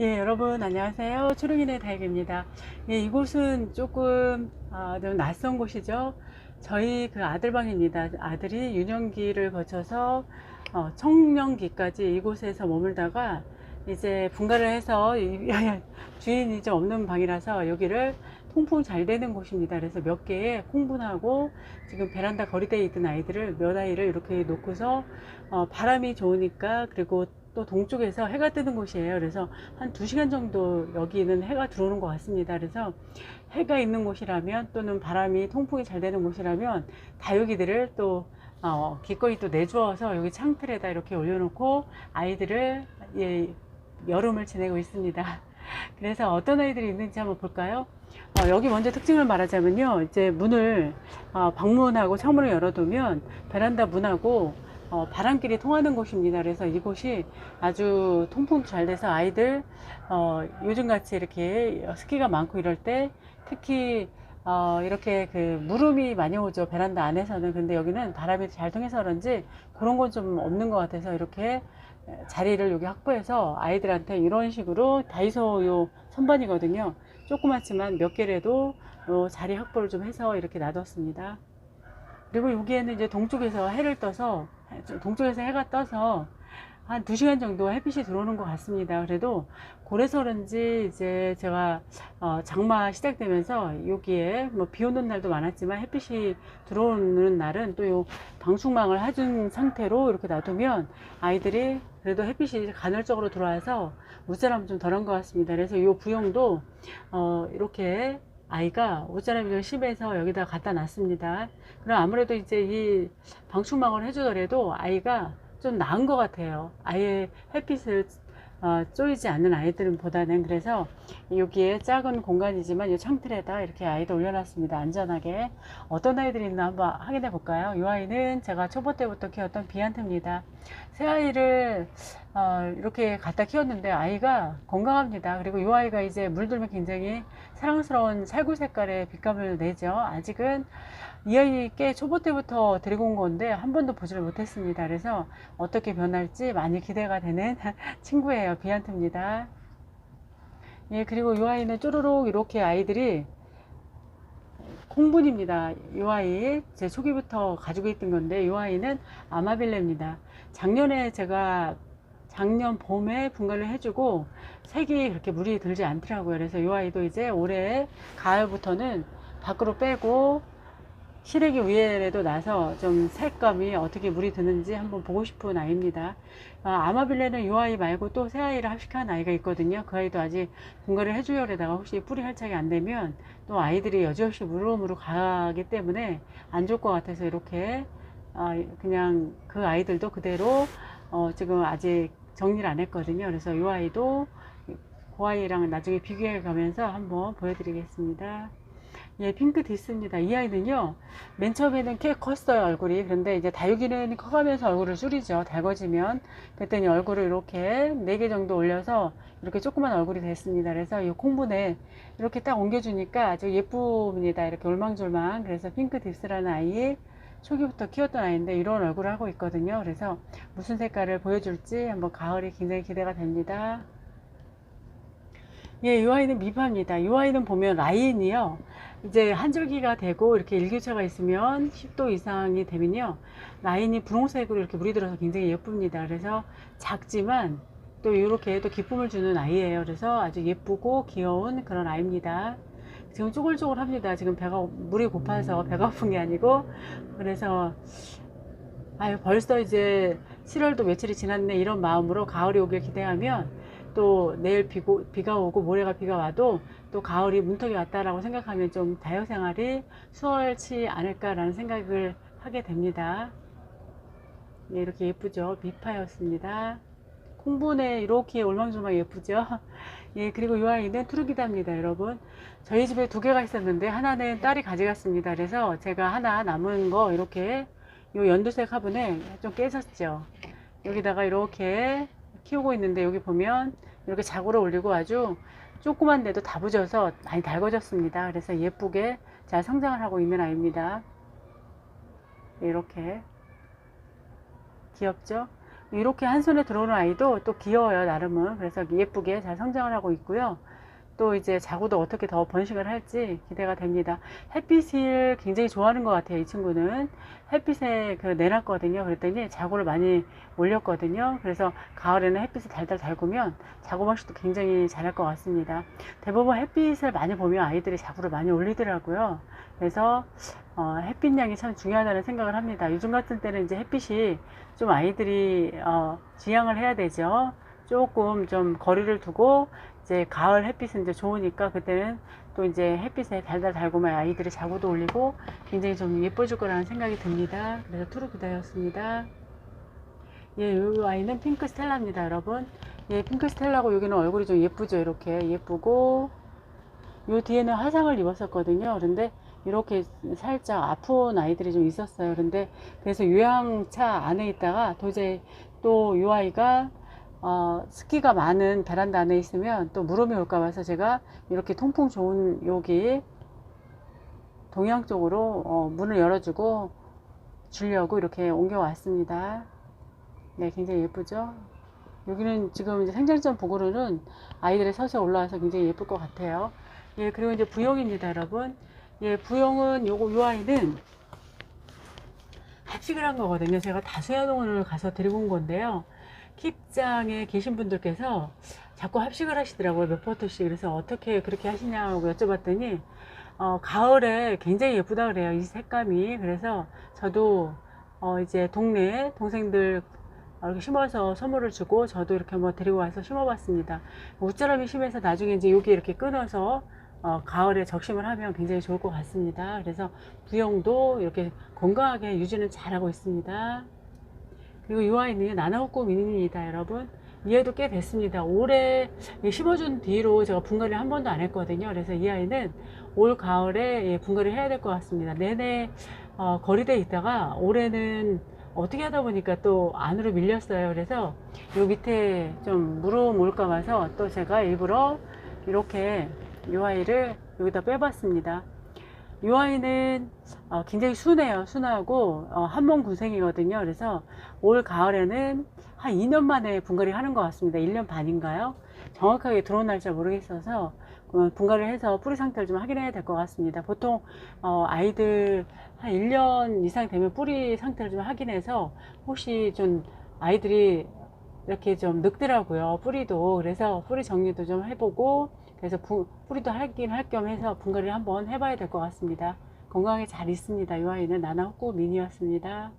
예, 여러분 안녕하세요. 초롱이네 다육입니다. 예, 이곳은 조금 아, 좀 낯선 곳이죠. 저희 그 아들방입니다. 아들이 유년기를 거쳐서 어, 청년기까지 이곳에서 머물다가 이제 분가를 해서 이- 주인이 좀 없는 방이라서 여기를 통풍 잘 되는 곳입니다. 그래서 몇 개의 콩분하고 지금 베란다 거리대에 있던 아이들을 몇 아이를 이렇게 놓고서 어, 바람이 좋으니까 그리고 또 동쪽에서 해가 뜨는 곳이에요. 그래서 한 2시간 정도 여기는 해가 들어오는 것 같습니다. 그래서 해가 있는 곳이라면 또는 바람이 통풍이 잘 되는 곳이라면 다육이들을 또 어, 기꺼이 또 내주어서 여기 창틀에다 이렇게 올려놓고 아이들을 예, 여름을 지내고 있습니다. 그래서 어떤 아이들이 있는지 한번 볼까요? 어, 여기 먼저 특징을 말하자면요. 이제 문을 어, 방문하고 창문을 열어두면 베란다 문하고 어, 바람길이 통하는 곳입니다. 그래서 이곳이 아주 통풍 잘 돼서 아이들 어, 요즘같이 이렇게 습기가 많고 이럴 때 특히 어, 이렇게 그 무름이 많이 오죠. 베란다 안에서는. 근데 여기는 바람이 잘 통해서 그런지 그런 건 좀 없는 것 같아서 이렇게 자리를 여기 확보해서 아이들한테 이런 식으로 다이소 요 선반이거든요. 조그맣지만 몇 개라도 요 자리 확보를 좀 해서 이렇게 놔뒀습니다. 그리고 여기에는 이제 동쪽에서 해를 떠서 동쪽에서 해가 떠서 한 2시간 정도 햇빛이 들어오는 것 같습니다. 그래도 고래서 그런지 이제 제가 어, 장마 시작되면서 여기에 뭐 비 오는 날도 많았지만 햇빛이 들어오는 날은 또 요 방충망을 해준 상태로 이렇게 놔두면 아이들이 그래도 햇빛이 간헐적으로 들어와서 옷자람 좀 덜한 것 같습니다. 그래서 이 부용도 어, 이렇게 아이가 좀 심해서 여기다 갖다 놨습니다. 그럼 아무래도 이제 이 방충망을 해주더라도 아이가 좀 나은 것 같아요. 아예 햇빛을 어, 쪼이지 않는 아이들은 보다는 그래서 여기에 작은 공간이지만 이 창틀에다 이렇게 아이들 올려놨습니다. 안전하게 어떤 아이들이 있나 한번 확인해 볼까요? 이 아이는 제가 초보 때부터 키웠던 비안트입니다. 새 아이를 어, 이렇게 갖다 키웠는데 아이가 건강합니다. 그리고 이 아이가 이제 물들면 굉장히 사랑스러운 살구 색깔의 빛감을 내죠. 아직은 이 아이 꽤 초보 때부터 데리고 온 건데 한 번도 보지를 못했습니다. 그래서 어떻게 변할지 많이 기대가 되는 친구예요. 비안트입니다. 예, 그리고 이 아이는 쪼르륵 이렇게 아이들이 콩분입니다. 이 아이 제 초기부터 가지고 있던 건데 이 아이는 아마빌레입니다. 작년에 제가 작년 봄에 분갈이를 해주고 색이 그렇게 물이 들지 않더라고요. 그래서 이 아이도 이제 올해 가을부터는 밖으로 빼고 시래기 위에라도 나서 좀 색감이 어떻게 물이 드는지 한번 보고 싶은 아이입니다. 아, 마빌레는 이 아이 말고 또 새 아이를 합식한 아이가 있거든요. 그 아이도 아직 분갈이를 해주려다가 혹시 뿌리 할착이 안 되면 또 아이들이 여지없이 물음으로 가기 때문에 안 좋을 것 같아서 이렇게 아, 그냥 그 아이들도 그대로 어, 지금 아직 정리를 안 했거든요. 그래서 이 아이도 그 아이랑 나중에 비교해 가면서 한번 보여드리겠습니다. 예, 핑크 디스입니다. 이 아이는요, 맨 처음에는 꽤 컸어요, 얼굴이. 그런데 이제 다육이는 커가면서 얼굴을 줄이죠. 달궈지면. 그랬더니 얼굴을 이렇게 4개 정도 올려서 이렇게 조그만 얼굴이 됐습니다. 그래서 이 콩분에 이렇게 딱 옮겨주니까 아주 예쁩니다. 이렇게 올망졸망. 그래서 핑크 딥스라는 아이 초기부터 키웠던 아이인데 이런 얼굴을 하고 있거든요. 그래서 무슨 색깔을 보여줄지 한번 가을이 굉장히 기대가 됩니다. 예, 이 아이는 미파입니다. 이 아이는 보면 라인이요. 이제 한 줄기가 되고 이렇게 일교차가 있으면 10도 이상이 되면요. 라인이 분홍색으로 이렇게 물이 들어서 굉장히 예쁩니다. 그래서 작지만 또 이렇게 또 기쁨을 주는 아이예요. 그래서 아주 예쁘고 귀여운 그런 아이입니다. 지금 쪼글쪼글 합니다. 지금 배가 물이 고파서 배가 고픈 게 아니고 그래서 아유 벌써 이제 7월도 며칠이 지났네 이런 마음으로 가을이 오길 기대하면 또 내일 비고, 비가 오고 모레가 비가 와도 또 가을이 문턱이 왔다라고 생각하면 좀 다육 생활이 수월치 않을까라는 생각을 하게 됩니다. 네, 이렇게 예쁘죠. 미파였습니다. 콩분에 이렇게 올망졸망 예쁘죠. 예, 그리고 이 아이는 투르기다입니다, 여러분. 저희 집에 두 개가 있었는데 하나는 딸이 가져갔습니다. 그래서 제가 하나 남은 거 이렇게 요 연두색 화분에 좀 깨졌죠. 여기다가 이렇게 키우고 있는데 여기 보면 이렇게 자구를 올리고 아주 조그만 데도 다 부져서 많이 달궈졌습니다. 그래서 예쁘게 잘 성장을 하고 있는 아이입니다. 이렇게 귀엽죠? 이렇게 한 손에 들어오는 아이도 또 귀여워요 나름은 그래서 예쁘게 잘 성장을 하고 있고요 또 이제 자구도 어떻게 더 번식을 할지 기대가 됩니다. 햇빛을 굉장히 좋아하는 것 같아요 이 친구는. 햇빛에 그 내놨거든요. 그랬더니 자구를 많이 올렸거든요. 그래서 가을에는 햇빛을 달달 달구면 자구 번식도 굉장히 잘할 것 같습니다. 대부분 햇빛을 많이 보면 아이들이 자구를 많이 올리더라고요. 그래서 어, 햇빛량이 참 중요하다는 생각을 합니다. 요즘 같은 때는 이제 햇빛이 좀 아이들이 어, 지양을 해야 되죠. 조금 좀 거리를 두고 이제 가을 햇빛은 이제 좋으니까 그때는 또 이제 햇빛에 달달 달고만 아이들이 자고도 올리고 굉장히 좀 예뻐질 거라는 생각이 듭니다. 그래서 투르기다였습니다. 예, 이 아이는 핑크 스텔라입니다, 여러분. 예, 핑크 스텔라고 여기는 얼굴이 좀 예쁘죠, 이렇게 예쁘고 요 뒤에는 화상을 입었었거든요. 그런데 이렇게 살짝 아픈 아이들이 좀 있었어요. 그런데 그래서 요양차 안에 있다가 도저히 또이 아이가 어, 습기가 많은 베란다 안에 있으면 또 무름이 올까 봐서 제가 이렇게 통풍 좋은 여기 동양 쪽으로 어, 문을 열어주고 주려고 이렇게 옮겨 왔습니다. 네, 굉장히 예쁘죠? 여기는 지금 이제 생장점 부구로는 아이들의 서서 올라와서 굉장히 예쁠 것 같아요. 예, 그리고 이제 부용입니다, 여러분. 예, 부용은 요거, 요 아이는 합식을 한 거거든요. 제가 다수야동을 가서 데리고 온 건데요. 킵장에 계신 분들께서 자꾸 합식을 하시더라고요. 몇 포토씩. 그래서 어떻게 그렇게 하시냐고 여쭤봤더니, 어, 가을에 굉장히 예쁘다 그래요. 이 색감이. 그래서 저도, 어, 이제 동네 동생들 이렇게 심어서 선물을 주고 저도 이렇게 뭐 데리고 와서 심어봤습니다. 옷자람이 심해서 나중에 이제 여기 이렇게 끊어서 어, 가을에 적심을 하면 굉장히 좋을 것 같습니다. 그래서 부영도 이렇게 건강하게 유지는 잘하고 있습니다. 그리고 이 아이는 나나호꾸 미니입니다, 여러분. 얘도 꽤 됐습니다. 올해 심어준 뒤로 제가 분갈이를 한 번도 안 했거든요. 그래서 이 아이는 올 가을에 예, 분갈이를 해야 될 것 같습니다. 내내 어, 거리돼 있다가 올해는 어떻게 하다 보니까 또 안으로 밀렸어요. 그래서 요 밑에 좀 무름 올까 봐서 또 제가 일부러 이렇게 이 아이를 여기다 빼봤습니다. 이 아이는 어, 굉장히 순해요. 순하고 어, 한몸 군생이거든요. 그래서 올 가을에는 한 2년 만에 분갈이 하는 것 같습니다. 1년 반인가요? 정확하게 들어온 날짜 모르겠어서 어, 분갈이를 해서 뿌리 상태를 좀 확인해야 될 것 같습니다. 보통 어, 아이들 한 1년 이상 되면 뿌리 상태를 좀 확인해서 혹시 좀 아이들이 이렇게 좀 늙더라고요. 뿌리도. 그래서 뿌리 정리도 좀 해보고 그래서 부, 뿌리도 하긴 할 겸 해서 분갈이를 한번 해봐야 될 것 같습니다. 건강에 잘 있습니다. 이 아이는 나나호꾸 미니였습니다.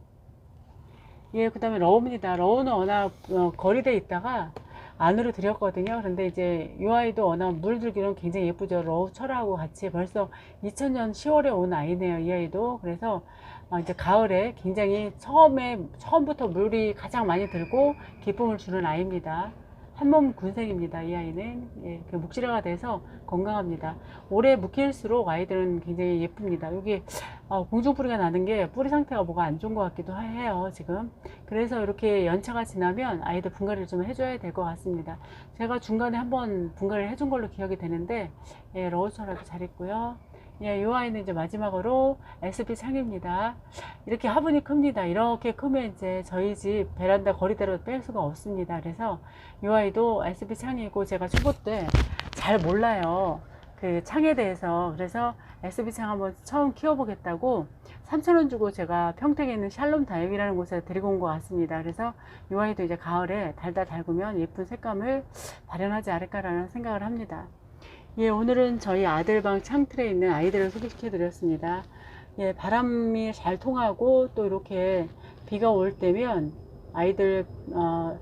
예, 그 다음에 러우입니다. 러우는 워낙 어, 거리돼 있다가 안으로 들였거든요. 그런데 이제 이 아이도 워낙 물들기는 굉장히 예쁘죠. 러우 철하고 같이 벌써 2000년 10월에 온 아이네요. 이 아이도. 그래서 어, 이제 가을에 굉장히 처음에, 처음부터 물이 가장 많이 들고 기쁨을 주는 아이입니다. 한몸 군생입니다. 이 아이는 예, 그 묵지라가 돼서 건강합니다. 오래 묵힐수록 아이들은 굉장히 예쁩니다. 여기 어, 공중뿌리가 나는 게 뿌리 상태가 뭐가 안 좋은 것 같기도 해요. 지금 그래서 이렇게 연차가 지나면 아이들 분갈이를 좀 해줘야 될 것 같습니다. 제가 중간에 한번 분갈이를 해준 걸로 기억이 되는데 예, 러우처라도 잘했고요. 예, 이 아이는 이제 마지막으로 SP 창입니다. 이렇게 화분이 큽니다. 이렇게 크면 이제 저희 집 베란다 거리대로 뺄 수가 없습니다. 그래서 이 아이도 SP 창이고 제가 초보 때 잘 몰라요. 그 창에 대해서. 그래서 SP 창 한번 처음 키워보겠다고 3,000원 주고 제가 평택에 있는 샬롬 다육이라는 곳에 데리고 온 것 같습니다. 그래서 이 아이도 이제 가을에 달달 달구면 예쁜 색감을 발현하지 않을까라는 생각을 합니다. 예, 오늘은 저희 아들방 창틀에 있는 아이들을 소개시켜 드렸습니다. 예, 바람이 잘 통하고 또 이렇게 비가 올 때면 아이들 어,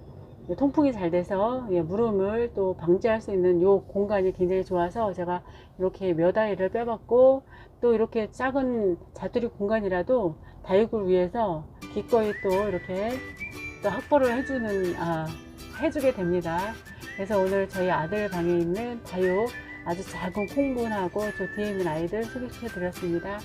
통풍이 잘 돼서 예, 무름을 또 방지할 수 있는 요 공간이 굉장히 좋아서 제가 이렇게 몇 아이를 빼봤고 또 이렇게 작은 자투리 공간이라도 다육을 위해서 기꺼이 또 이렇게 또 확보를 해주는 아, 해주게 됩니다. 그래서 오늘 저희 아들 방에 있는 다육 아주 작은 콩분하고 있는 아이들 소개시켜 드렸습니다.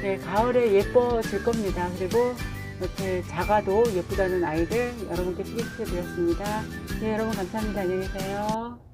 네, 가을에 예뻐질 겁니다. 그리고 이렇게 작아도 예쁘다는 아이들 여러분께 소개시켜 드렸습니다. 네, 여러분 감사합니다. 안녕히 계세요.